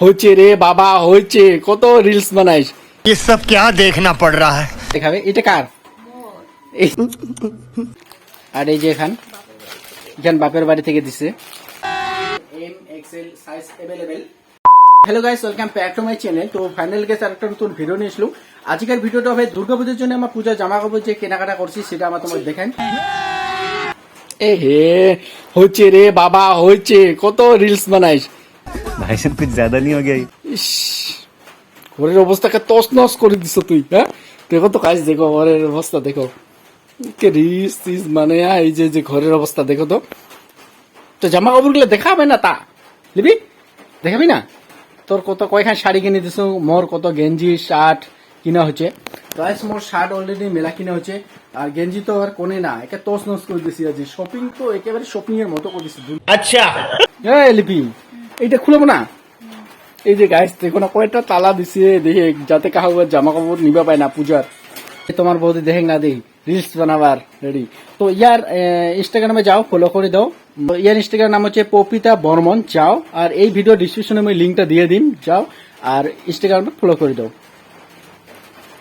হয়েছে রে বাবা হয়েছে কত রিলস বানাইস ये सब क्या देखना पड़ रहा है দেখাবে এটা কার এই- আর এই যে এখান এখান বাপের বাড়ি থেকে দিছে M XL size available hello guys welcome back to my channel তো ফাইনাল গেছে আরেকটা নতুন ভিডিও নিয়ে এসলাম আজকের ভিডিওটা হবে দুর্গাপুজোর জন্য আমার পূজা জামা কাপড় যে কেনাকাটা করছি সেটা আমার তোমার দেখেন এ হে হয়েছে রে বাবা হয়েছে কত রিলস বানাইস ভাইসেন কিছু জ্যাদা নিয়ে হয়ে গেই ইস ঘরের অবস্থাকে তস নস করে দিছ তুই হ্যাঁ? দেখো তো কাজ দেখো ঘরের অবস্থা দেখো। কে রিস টিস মানে হ্যাঁ, এই যে যে ঘরের অবস্থা দেখো তো। তো জামা কাপড় কাপড়গুলো দেখাবে না তা? লিবি দেখাবি না? তোর কত কয়খান শাড়ি কিনে দিছ? মোর কত গেঞ্জি শার্ট কিনা হচ্ছে? প্রাইস মোর শার্ট অলরেডি মেলা কিনা হচ্ছে। আর গেঞ্জি তো আর কোনে না একে তস নস করে দিছি আজ। শপিং তো একেবারে শপিং এর মতো করে দিছি। আচ্ছা। হ্যাঁ লিপি এইটা খুলবো না। এই যে গাইস দেখো না কয়টা তালা দিছে, দেখে যাতে কাহু জামা কাপড় নিবা পায় না পূজার। তোমার বৌদি দেখে না দেই রিলস বানাবার রেডি তো ইয়ার ইনস্টাগ্রামে যাও ফলো করে দাও। ইয়ার ইনস্টাগ্রাম নাম হচ্ছে পপিতা বর্মন, যাও। আর এই ভিডিও ডিসক্রিপশনে আমি লিঙ্কটা দিয়ে দিন যাও। আর ইনস্টাগ্রামে ফলো করে দাও।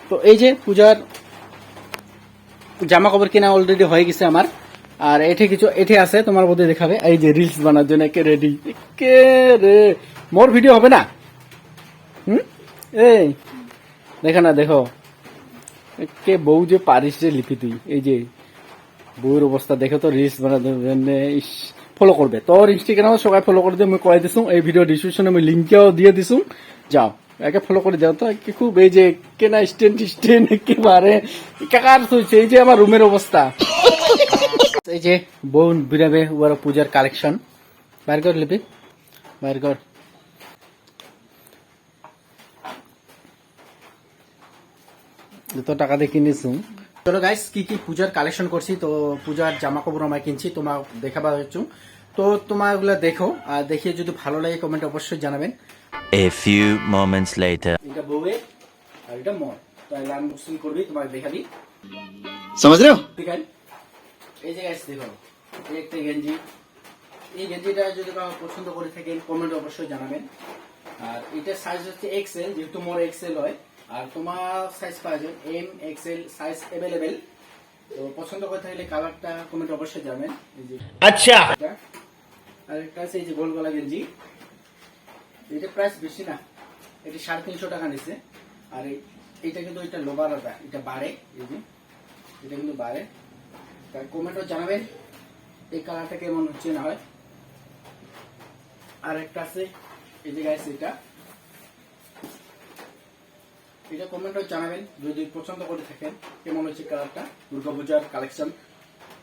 তো এই যে পূজার জামা কাপড় কেনা অলরেডি হয়ে গেছে আমার। আর এঠে কিছু এঠে আছে তোমার মধ্যে দেখাবে। এই যে রিলস বানার জন্য কে রেডি কে রে? মোর ভিডিও হবে না? হুম? এই, দেখো না, দেখো। কে বউ যে পারিস যে লিপি তুই? এই যে বউর অবস্থা, দেখো তো রিলস বানানোর জন্য ফলো করবে। তোর ইনস্টাগ্রামে সবাই ফলো করে দিয়ে আমি কয়ে দিছুম এই ভিডিও ডিসক্রিপশনে আমি লিঙ্কেও দিয়ে দিছুম যাও, একে ফলো করে দাও তো। একে খুব, এই যে, কেনা স্ট্যান্ড স্ট্যান্ড একেবারে কাকার হয়েছে এই যে আমার রুমের অবস্থা। এই যে বোন বিরাবে ওরা পূজার কালেকশন। বাইর কর লিপি বাইর কর যত টাকা দিয়ে কিনেছি। চলো গাইস কি কি পূজার কালেকশন করছি? তো পূজার জামা কাপড় আমায় কিনছি তোমার দেখাবা হচ্ছে। তো তোমার ওগুলো দেখো আর দেখিয়ে যদি ভালো লাগে কমেন্ট অবশ্যই জানাবেন। এ ফিউ মোমেন্টস লেটার এটা বউয়ে আর এটা মর তাই লাইন করবি তোমাকে দেখাবি। সমঝ রে ঠিক আছে। এই যে গাছ দেখো এই একটা গেঞ্জি। এই গেঞ্জিটা যদি কারও পছন্দ করে থাকেন কমেন্ট অবশ্যই জানাবেন। আর এটা সাইজ হচ্ছে এক্স এল যেহেতু মোর এক্সেল হয়। আর তোমার সাইজ পাওয়া যায় M X L size available তো পছন্দ করে থাকলে কালারটা কমেন্ট অবশ্যই জানাবেন। আচ্ছা। আর একটা আছে এই যে গোল গলা গেঞ্জি। এটা প্রাইস বেশি না এটা সাড়ে তিনশো টাকা নিছে। আর এটা কিন্তু এটা লোবার এটা বাড়ে এই যে এটা কিন্তু বাড়ে। তার কমেন্টও জানাবেন এই কালারটা কেমন হচ্ছে না হয়। আর একটা আছে, এই যে গাইছে এটা। এটা কমেন্টও জানাবেন, যদি পছন্দ করে থাকেন, কেমন হচ্ছে কালারটা? দুর্গা পূজার কালেকশন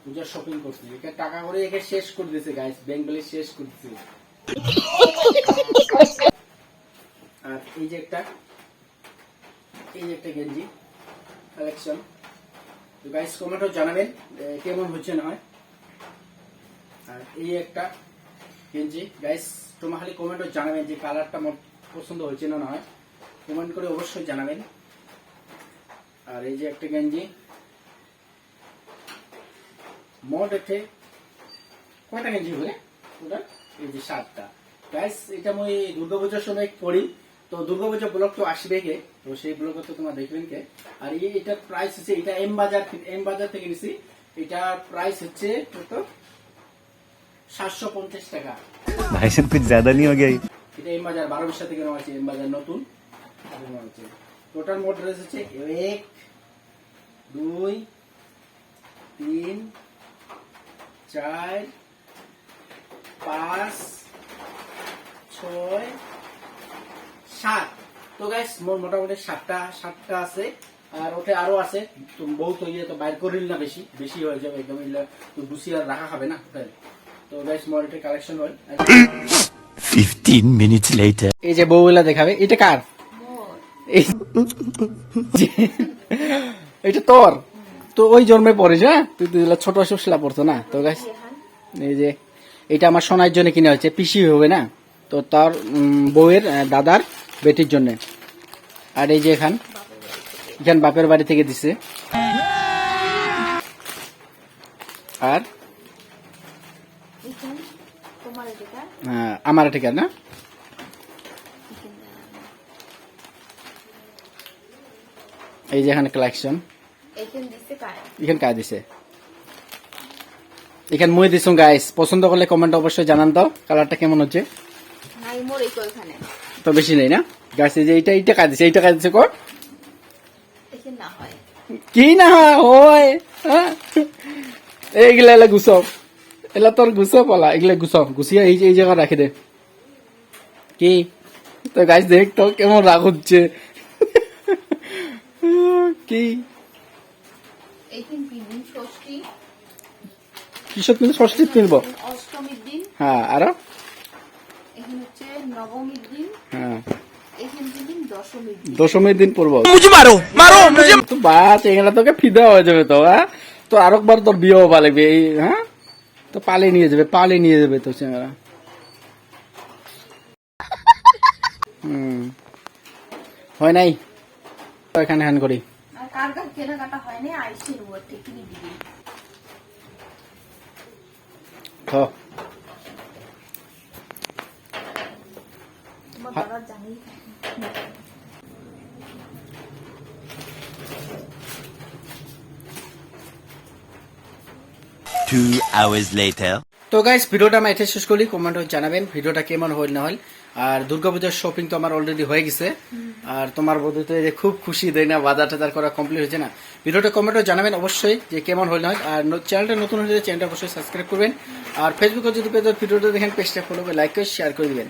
পূজার শপিং করছি। একে টাকা করে একে শেষ করে দিয়েছে গাইস ব্যাংক শেষ করে দিয়েছে আর এই যে একটা, এই যে একটা গেঞ্জি কালেকশন তো গাইস কমেন্টও জানাবেন কেমন হচ্ছে না হয়। আর এই একটা গেঞ্জি গাইস তোমার খালি কমেন্টও জানাবেন যে কালারটা আমার পছন্দ হয়েছে না হয়। কমেন্ট করে অবশ্যই জানাবেন। আর এই যে একটা গেঞ্জি, মোট এতে কয়টা গেঞ্জি হবে ওটা? এই যে সাতটা। গাইস এটা মই দুর্গাপূজার সময় করি তো দুর্গাপূজা ব্লগ তো আসবে কে তো সেই ব্লগ তো তোমরা দেখবেন কে আর এই এটার প্রাইস হচ্ছে এটা এম বাজার থেকে- এম বাজার থেকে নিছি এটার প্রাইস হচ্ছে কত সাতশো পঞ্চাশ টাকা भाई साहब कुछ ज्यादा नहीं हो गया ये? এটা এম বাজার বারো বিশ থেকে নেওয়া আছে এম বাজার নতুন টোটাল মোট ড্রেস হচ্ছে এক দুই তিন চার পাঁচ সাত। তো গাইস মোট মোটামুটি সাতটা সাতটা আছে। আর ওঠে আরও আছে। তো ইয়ে তো বাইর করিল না বেশি। বেশি হয়ে যাবে একদম গুছিয়ে আর রাখা হবে না তো গাইস মোট এটা কালেকশন হয় 15 minutes later. এই যে বউগুলা দেখাবে এটা কার? এটা তোর। তো ওই জন্মে পড়িস হ্যাঁ? তুই তো এগুলা ছোট সুশলা পড়তো না। তো গাছ এই যে এটা আমার সোনার জন্য কিনে হয়েছে পিসি হবে না? তো তার বউয়ের দাদার বেটির জন্য। আর এই যে এখান এখান বাপের বাড়ি থেকে দিছে। আর? হ্যাঁ, আমার ঠিকানা না? এই যে এখানে কালেকশন এখানে কাজ দিছে? এখানে মুই দিছ গাইস পছন্দ করলে কমেন্ট অবশ্যই জানান তো কালারটা কেমন হচ্ছে? নাই মোর এই ওখানে? তো বেশি নেই না? গাছ যে এইটা এইটা কাজ এইটা কাজ কর। না হয়। কি না হয়? হ্যাঁ? এইগুলা এলা গুছাও। এলা তোর গুছাও পালা এগুলা গুছাও। গুছিয়ে এই এই জায়গা রাখি দে। কি? তো গাছ দেখ তো কেমন রাগ হচ্ছে। কি? কিসব কিন্তু ষষ্ঠীত কিনবো। হ্যাঁ আরও? এখানে হচ্ছে নবমীর দিন। হ্যাঁ। দশমীর দিন। পড়ব। মারো মারো মুঝে তো বাস এগুলা তোকে ফিদা হয়ে যাবে তো হ্যাঁ? তো আরেকবার তোর বিয়ে হবা লাগবে এই হ্যাঁ? তো পালে নিয়ে যাবে পালে নিয়ে যাবে তো চেঙ্গারা হুম। হয় নাই? তো এখানে হ্যান করি। কার কার কেনাকাটা হয়নি আইসের উপর থেকে দিবি। খ Two hours later. তো গাইস ভিডিওটা আমি এটা শেষ করি। কমেন্ট জানাবেন ভিডিওটা কেমন হল না হল আর দুর্গাপূজার শপিং তো আমার অলরেডি হয়ে গেছে। আর তোমার বোধ তো এই যে খুব খুশি দেয় না বাজার টাজার করা কমপ্লিট হয়েছে না। ভিডিওটা কমেন্টে জানাবেন অবশ্যই যে কেমন হল না হয় আর চ্যানেলটা নতুন হলে চ্যানেলটা অবশ্যই সাবস্ক্রাইব করবেন। আর ফেসবুকে যদি পেজ ভিডিওটা দেখেন পেজটা ফলো করে লাইক করে শেয়ার করে দিবেন